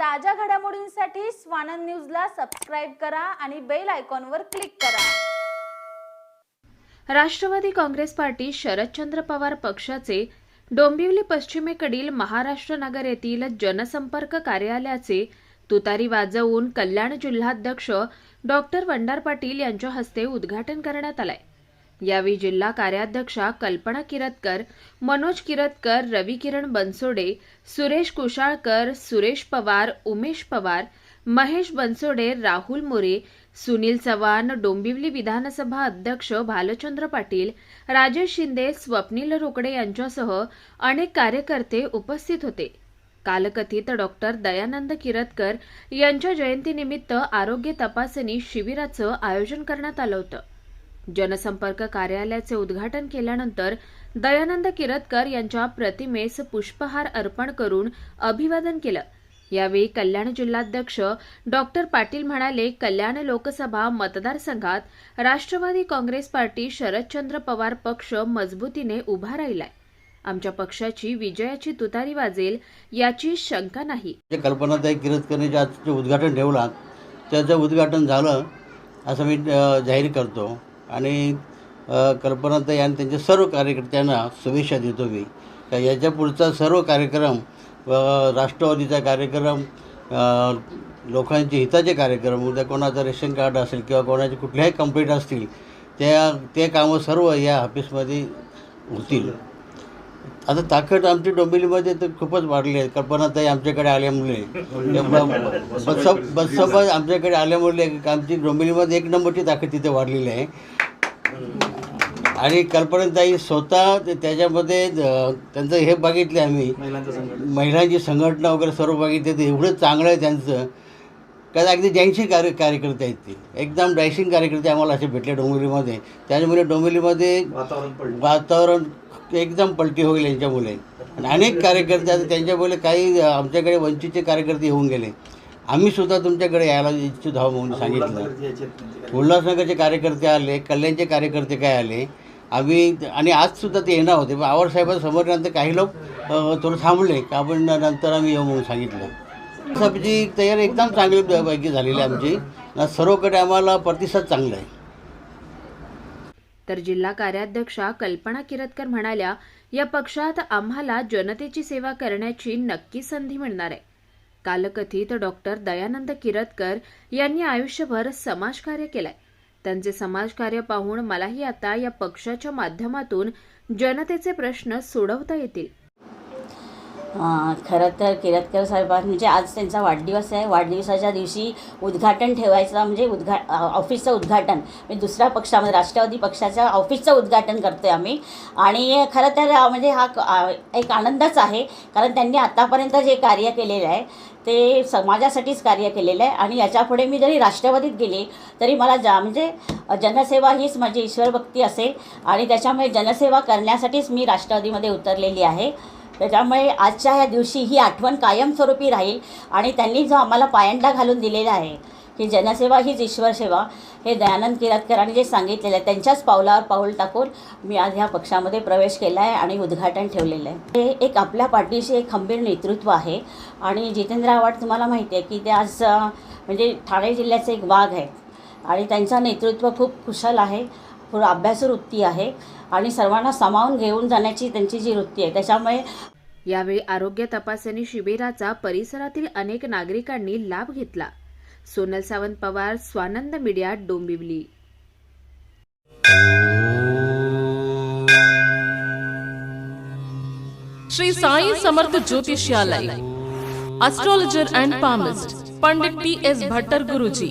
ताज्या घडामोडींसाठी स्वानंद न्यूजला सबस्क्राईब करा आणि बेल आयकॉनवर क्लिक करा. राष्ट्रवादी काँग्रेस पार्टी शरदचंद्र पवार पक्षाचे डोंबिवली पश्चिमेकडील महाराष्ट्र नगर येथील जनसंपर्क कार्यालयाचे तुतारी वाजवून कल्याण जिल्हाध्यक्ष डॉक्टर वंडार पाटील यांच्या हस्ते उद्घाटन करण्यात आलंय. यावेळी जिल्हा कार्याध्यक्षा कल्पना किरतकर मनोज किरतकर रवी किरण बनसोडे सुरेश कुशाळकर सुरेश पवार उमेश पवार महेश बनसोडे राहुल मोरे सुनील चव्हाण डोंबिवली विधानसभा अध्यक्ष भालचंद्र पाटील राजेश शिंदे स्वप्नील रोकडे यांच्यासह अनेक कार्यकर्ते उपस्थित होते. कालकथित डॉक्टर दयानंद किरतकर यांच्या जयंतीनिमित्त आरोग्य तपासणी शिबिराचं आयोजन करण्यात आलं होतं. जनसंपर्क कार्यालयाचे उद्घाटन केल्यानंतर दयानंद किरतकर यांच्या प्रतिमेस पुष्पहार अर्पण करून अभिवादन केलं. यावेळी कल्याण जिल्हाध्यक्ष डॉक्टर पाटील म्हणाले कल्याण लोकसभा मतदारसंघात राष्ट्रवादी काँग्रेस पार्टी शरदचंद्र पवार पक्ष मजबूतीने उभा राहिलाय. आमच्या पक्षाची विजयाची तुतारी वाजेल याची शंका नाही. जे कल्पनाताई किरतकरने जे उद्घाटन ठेवला त्याचं उद्घाटन झालं असं मी जाहीर करतो. आणि अ, कल्पनाताई आणि त्यांच्या सर्व कार्यकर्त्यांना शुभेच्छा देतो मी. का याच्या पुढचा सर्व कार्यक्रम राष्ट्रवादीचा कार्यक्रम लोकांचे हिताचे कार्यक्रम उद्या कोणाचं रेशन कार्ड असेल किंवा कोणाचे कुठल्याही कंप्लेंट असतील त्या ते कामं सर्व या ऑफिसमध्ये होतील. आता ताकद आमची डोंबिवलीमध्ये तर खूपच वाढली आहे. कल्पनाताई आमच्याकडे आल्यामुळे. बस बस आमच्याकडे आल्यामुळे आमची डोंबिवलीमध्ये एक नंबरची ताकद तिथे वाढलेली आहे. आणि कल्पनाताई स्वतः ते त्याच्यामध्ये त्यांचं हे बघितले आम्ही. महिलांची संघटना. वगैरे सर्व बघितले. ते एवढं चांगलं आहे त्यांचं. का अगदी जैनशी कार्य कार्यकर्ते आहेत ते. एकदम डॅशिंग कार्यकर्ते आम्हाला असे भेटले डोंबिवलीमध्ये. त्याच्यामुळे डोंबिवलीमध्ये वातावरण एकदम पलटी होईल यांच्यामुळे आणि अनेक कार्यकर्ते आता त्यांच्यामुळे काही आमच्याकडे वंचितचे कार्यकर्ते येऊन गेले. आम्ही सुद्धा तुमच्याकडे यायला इच्छित आहोत म्हणून सांगितलं. उल्हासनगरचे कार्यकर्ते आले कल्याणचे कार्यकर्ते काय आले? आम्ही आणि आजसुद्धा ते येणार होते. पण आवडसाहेबांसमोर नंतर काही लोक थोडं थांबले. का आपण नंतर आम्ही येऊ म्हणून सांगितलं. सभेची तयारी एकदम चांगली पैकी झालेली आमची. सर्वकडे आम्हाला प्रतिसाद चांगला आहे. तर जिल्हा कार्याध्यक्षा कल्पना किरतकर म्हणाल्या या पक्षात आम्हाला जनतेची सेवा करण्याची नक्की संधी मिळणार आहे. कालकथित डॉक्टर दयानंद किरतकर यांनी आयुष्यभर समाजकार्य केलंय. त्यांचे समाजकार्य पाहून मलाही आता या पक्षाच्या माध्यमातून जनतेचे प्रश्न सोडवता येतील. खरं तर किरतकर साहेबां म्हणजे आज त्यांचा वाढदिवस आहे. वाढदिवसाच्या दिवशी उद्घाटन ठेवायचं म्हणजे उद्घा ऑफिसचं उद्घाटन. म्हणजे दुसऱ्या पक्षामध्ये राष्ट्रवादी पक्षाच्या ऑफिसचं उद्घाटन करतो आहे आम्ही. आणि खरं तर म्हणजे हा एक आनंदच आहे. कारण त्यांनी आत्तापर्यंत जे कार्य केलेलं आहे ते समाजासाठीच कार्य केलेलं आहे. आणि याच्यापुढे मी जरी राष्ट्रवादीत गेले तरी मला जा म्हणजे जनसेवा हीच माझी ईश्वरभक्ती असेल. आणि त्याच्यामुळे जनसेवा करण्यासाठीच मी राष्ट्रवादीमध्ये उतरलेली आहे. त्याच्यामुळे आजच्या ह्या दिवशी ही आठवण कायमस्वरूपी राहील आणि त्यांनी जो आम्हाला पायंडा घालून दिलेला आहे की जनसेवा हीच ईश्वर सेवा हे दयानंद किरातकरांनी जे सांगितलेलं आहे त्यांच्याच पावलावर पाऊल टाकून मी आज ह्या पक्षामध्ये प्रवेश केला आहे आणि उद्घाटन ठेवलेलं आहे. हे एक आपल्या पाठीशी एक खंबीर नेतृत्व आहे आणि जितेंद्र आव्हाड तुम्हाला माहिती आहे की ते आज म्हणजे ठाणे जिल्ह्याचे एक वाघ आहेत आणि त्यांचं नेतृत्व खूप कुशल आहे अभ्यासू वृत्ती आहे आणि सर्वांना सामावून घेऊन जाण्याची त्यांची जी वृत्ती आहे त्याच्यामुळे यावेळी आरोग्य तपासणी शिबिराचा परिसरातील अनेक नागरिकांनी लाभ घेतला. Sonal Sawant Pawar Swanand media Dombivli. Shri Sai Samarth ज्योतिषालय astrologer and palmist Pandit T S Bhattar Guruji.